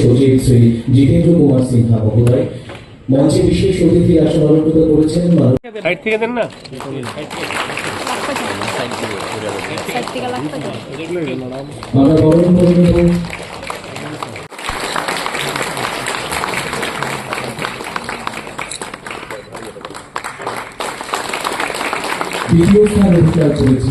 সচিব শ্রী জিতেন্দ্র কুমার সিনহা মহোদয়। মঞ্চে বিশেষ অতিথি আসন অলঙ্কৃত করেছেন সাইড থেকে দেন না? সাইড থেকে লাগবে তো আমরা বরণ করে নেব দ্বিতীয় স্থান অধিকার করেছে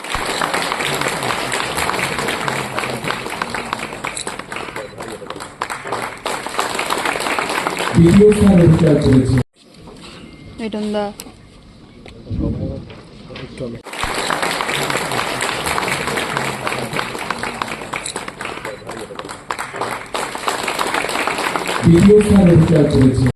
দা দ্বিতীয় স্থান অধিকার করেছে